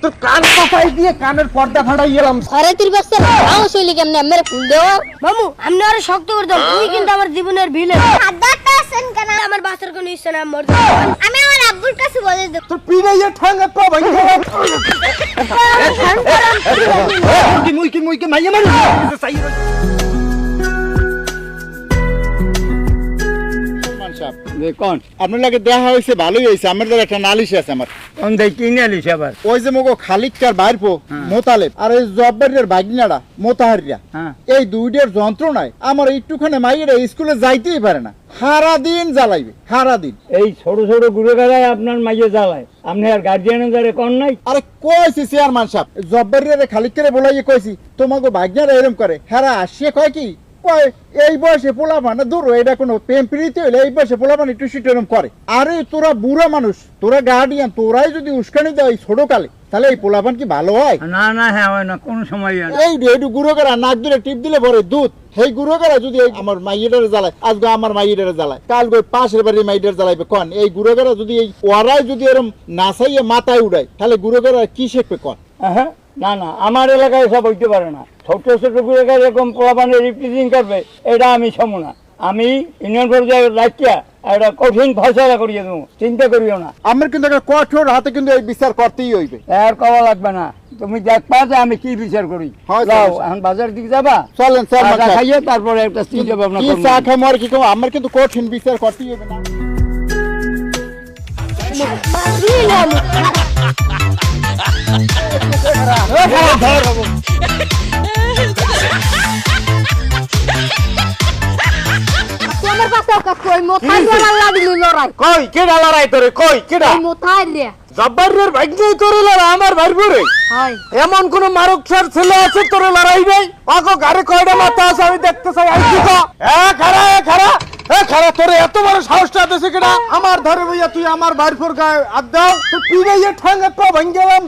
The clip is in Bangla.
তোর কান কাপাই দিয়ে কানের পর্দা ফাটাই গেলাম ঘরে তুই ব্যস্ত নাও শৈলী কেমনে মেরে ফুল দেও মামু আমি আরও শক্ত করে দাও তুই কিন্তু আমার জীবনের ভিলে আমার বাচ্চার কোনো ইচ্ছা না মর আমি আমার আব্বুর কাছে বলে দেব তোর পিড়াইয়া ঠাঙ্গা তো মুইকি মুইকি মুইকি মাইয়া মারি যে কোন? আপনার লাগে দেখা হয়েছে ভালোই হয়েছে। আমার দ্বারা একটা নালিশ আছে আমার। কোন দেখ কিনে আলিস আবার? ওই যে মগো খালিককার বাইরপো মোতালেব আর ওই জব্বারের বাগিনারা মোতাহারিয়া হ্যাঁ। এই দুইটার যন্ত্রণায় আমার একটুখানে মাইয়েরা স্কুলে যাইতেই পারে না। সারা দিন জ্বালাইবে সারা দিন এই ছোট ছোট ঘুরে বেড়ায় আপনার মাইয়ে জ্বালায়। আপনি আর গার্জিয়ানের দ্বারা কন নাই? আরে কইছি চেয়ারম্যান সাহেব জব্বারের খালিককারে বলাইয়ে কইছি তোমাকে বাগিনারা এরম করে। হেরা আসিয়ে কয় কি? কয় এই বয়সে পোলা মানে দূর এটা কোনো প্রেম প্রীতি হইলে এই বয়সে পোলা মানে একটু করে। আরে তোরা বুড়া মানুষ তোরা গার্ডিয়ান তোরাই যদি উস্কানি দেয় ছোট কালে তাহলে এই পোলাপান কি ভালো হয়? না না হ্যাঁ হয় না কোন সময় এই একটু গুঁড়ো করা নাক ধরে টিপ দিলে পরে দুধ। সেই গুঁড়ো করা যদি আমার মাইয়েটারে জ্বালায় আজকে আমার মাইয়েটারে জ্বালায় কাল গই পাশের বাড়ির মাইয়েটারে জ্বালাইবে কন? এই গুঁড়ো করা যদি এই যদি এরম নাচাইয়ে মাথায় উড়ায় তাহলে গুঁড়ো করা কি শিখবে কন? হ্যাঁ না না আমার এলাকায় সব হইতে পারে না। ছোট ছোট ঘুরে এরকম পোলাপানের রিপ্রেজেন্ট করবে এটা আমি সমু না। আমি ইউনিয়ন পর্যায়ে রাখিয়া একটা কঠিন ফসলা করিয়ে দেবো চিন্তা করিও না। আমার কিন্তু একটা কঠোর হাতে কিন্তু এই বিচার করতেই হইবে। আর কওয়া লাগবে না। তুমি দেখবা যে আমি কি বিচার করি। যাও এখন বাজার দিকে যাবা চলেন চা খাইয়ে তারপরে একটা চিন্তা ভাবনা কি চা খামো আর কি খামো আমার কিন্তু কঠিন বিচার করতেই হবে না। আমার বাচ্চা কই মোথাই মারার লাগলি লড়াই কই কেডা লড়াই তোরে? কই কেডা? এই মোথাই রে জব্বারের ভাগ্যই তোরে লড়া আমার ভাইবো রে হয়। এমন কোন মারকসার ছেলে আছে তোরে লড়াই নেই? গাড়ি কয়টা মাথা আছে আমি দেখতে চাই আই কি এ খারা এ খারা এ খারা তোরে এত বড় সাহসটা দিছে কেডা? আমার ধরে ভাইয়া তুই আমার ভাইফোর গায়ে হাত দাও তুই পিড়াইয়া গেলাম